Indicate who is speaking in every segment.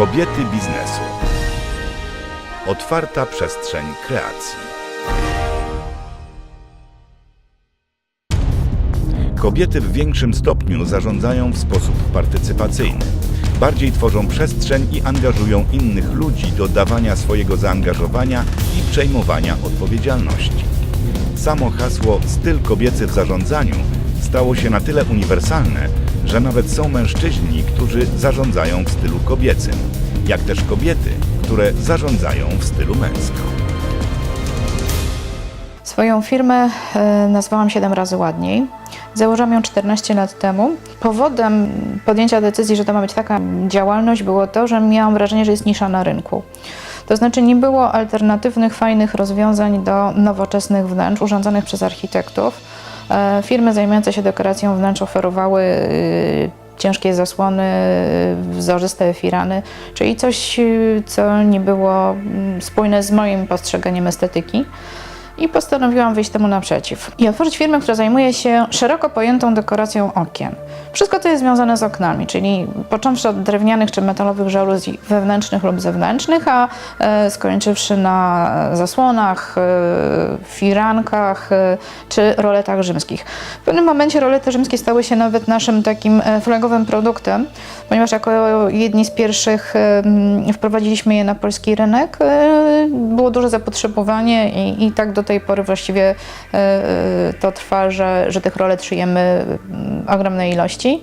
Speaker 1: Kobiety biznesu. Otwarta przestrzeń kreacji. Kobiety w większym stopniu zarządzają w sposób partycypacyjny. Bardziej tworzą przestrzeń i angażują innych ludzi do dawania swojego zaangażowania i przejmowania odpowiedzialności. Samo hasło styl kobiecy w zarządzaniu stało się na tyle uniwersalne, że nawet są mężczyźni, którzy zarządzają w stylu kobiecym, jak też kobiety, które zarządzają w stylu męskim.
Speaker 2: Swoją firmę e, nazwałam 7 razy ładniej. Założyłam ją 14 lat temu. Powodem podjęcia decyzji, że to ma być taka działalność, było to, że miałam wrażenie, że jest nisza na rynku. To znaczy nie było alternatywnych, fajnych rozwiązań do nowoczesnych wnętrz urządzonych przez architektów. E, Firmy zajmujące się dekoracją wnętrz oferowały y, ciężkie zasłony, y, wzorzyste firany, czyli coś, y, co nie było mm, spójne z moim postrzeganiem estetyki i postanowiłam wyjść temu naprzeciw i otworzyć firmę, która zajmuje się szeroko pojętą dekoracją okien. Wszystko to jest związane z oknami, czyli począwszy od drewnianych czy metalowych żaluzji wewnętrznych lub zewnętrznych, a e, skończywszy na zasłonach, e, firankach e, czy roletach rzymskich. W pewnym momencie rolety rzymskie stały się nawet naszym takim flagowym produktem, ponieważ jako jedni z pierwszych wprowadziliśmy je na polski rynek. e, Było duże zapotrzebowanie i, i tak do tej pory właściwie e, e, to trwa, że, że tych rolet szyjemy ogromnej ilości.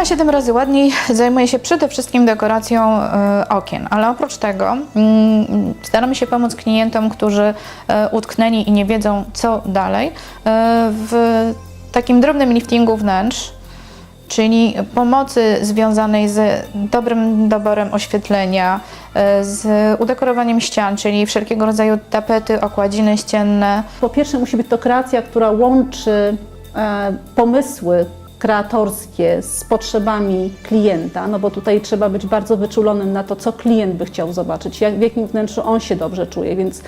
Speaker 2: Firma 7 razy ładniej zajmuje się przede wszystkim dekoracją e, okien, ale oprócz tego mm, staramy się pomóc klientom, którzy e, utknęli i nie wiedzą co dalej. E, w takim drobnym liftingu wnętrz, czyli pomocy związanej z dobrym doborem oświetlenia, z udekorowaniem ścian, czyli wszelkiego rodzaju tapety, okładziny ścienne,
Speaker 3: Po pierwsze musi być to kreacja, która łączy pomysły kreatorskie z potrzebami klienta, no bo tutaj trzeba być bardzo wyczulonym na to, co klient by chciał zobaczyć, jak, w jakim wnętrzu on się dobrze czuje, więc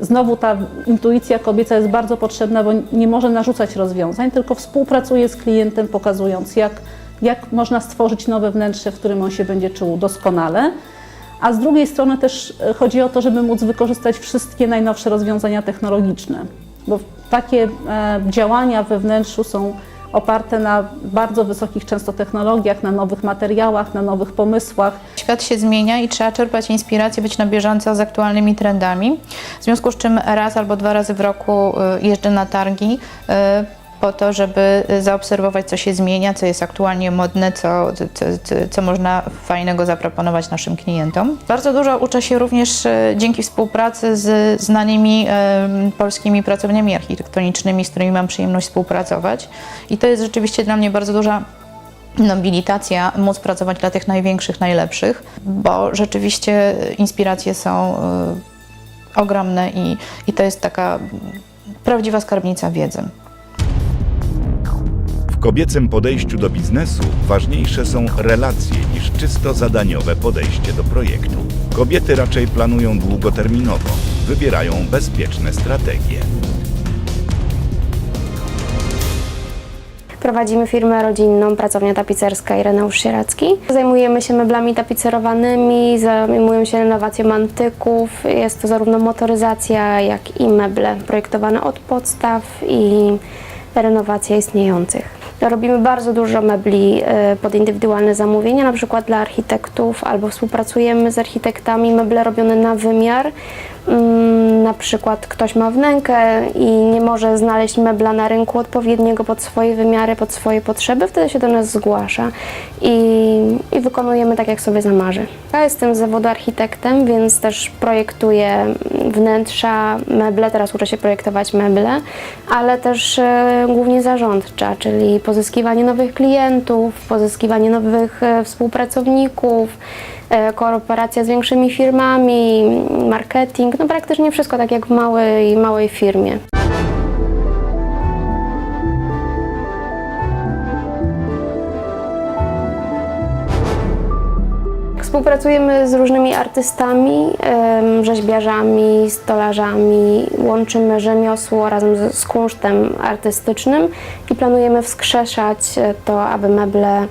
Speaker 3: znowu ta intuicja kobieca jest bardzo potrzebna, bo nie może narzucać rozwiązań, tylko współpracuje z klientem, pokazując jak, jak można stworzyć nowe wnętrze, w którym on się będzie czuł doskonale. A z drugiej strony też e, chodzi o to, żeby móc wykorzystać wszystkie najnowsze rozwiązania technologiczne, bo takie e, działania we wnętrzu są oparte na bardzo wysokich często technologiiach, na nowych materiałach, na nowych pomysłach.
Speaker 2: Świat się zmienia i trzeba czerpać inspirację, być na bieżąco z aktualnymi trendami. W związku z czym raz albo dwa razy w roku y, jeżdżę na targi y, po to, żeby zaobserwować, co się zmienia, co jest aktualnie modne, co, co, co, można fajnego zaproponować naszym klientom. Bardzo dużo uczę się również y, dzięki współpracy z znanymi y, polskimi pracowniami architektonicznymi, z którymi mam przyjemność współpracować. I to jest rzeczywiście dla mnie bardzo duża nobilitacja, móc pracować dla tych największych, najlepszych, bo rzeczywiście inspiracje są y, ogromne i, i to jest taka prawdziwa skarbnica wiedzy.
Speaker 1: W kobiecym podejściu do biznesu ważniejsze są relacje niż czysto zadaniowe podejście do projektu. Kobiety raczej planują długoterminowo, wybierają bezpieczne strategie.
Speaker 4: Prowadzimy firmę rodzinną, pracownia tapicerska Ireneusz Sieracki. Zajmujemy się meblami tapicerowanymi, zajmujemy się renowacją antyków. Jest to zarówno motoryzacja, jak i meble projektowane od podstaw i renowacja istniejących. Robimy bardzo dużo mebli e, pod indywidualne zamówienia, na przykład dla architektów, albo współpracujemy z architektami, meble robione na wymiar. Mm, Na przykład ktoś ma wnękę i nie może znaleźć mebla na rynku odpowiedniego pod swoje wymiary, pod swoje potrzeby, wtedy się do nas zgłasza i, i wykonujemy tak, jak sobie zamarzy. Ja jestem z zawodu architektem, więc też projektuję wnętrza, meble, teraz uczę się projektować meble, ale też e, głównie zarządcza, czyli pozyskiwanie nowych klientów, pozyskiwanie nowych e, współpracowników, kooperacja z większymi firmami, marketing, no praktycznie wszystko tak jak w małej, małej firmie. Współpracujemy z różnymi artystami, rzeźbiarzami, stolarzami. Łączymy rzemiosło razem z, z kunsztem artystycznym i planujemy wskrzeszać e, to, aby meble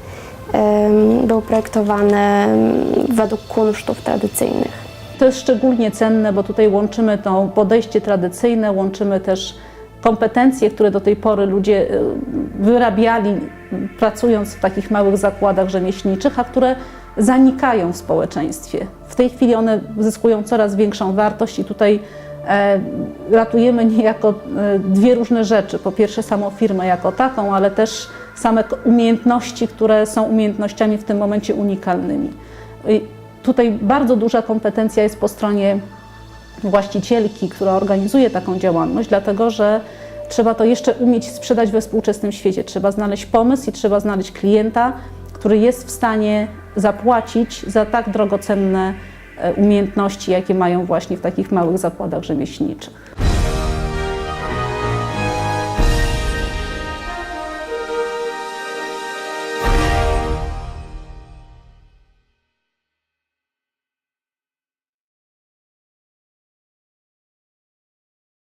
Speaker 4: projektowane em, według kunsztów tradycyjnych.
Speaker 3: To jest szczególnie cenne, bo tutaj łączymy to podejście tradycyjne, łączymy też kompetencje, które do tej pory ludzie y, wyrabiali pracując w takich małych zakładach rzemieślniczych, a które zanikają w społeczeństwie. W tej chwili one zyskują coraz większą wartość i tutaj e, ratujemy niejako e, dwie różne rzeczy. Po pierwsze samą firmę jako taką, ale też same umiejętności, które są umiejętnościami w tym momencie unikalnymi. Tutaj bardzo duża kompetencja jest po stronie właścicielki, która organizuje taką działalność, dlatego że trzeba to jeszcze umieć sprzedać we współczesnym świecie. Trzeba znaleźć pomysł i trzeba znaleźć klienta, który jest w stanie zapłacić za tak drogocenne e, umiejętności, jakie mają właśnie w takich małych zakładach rzemieślniczych.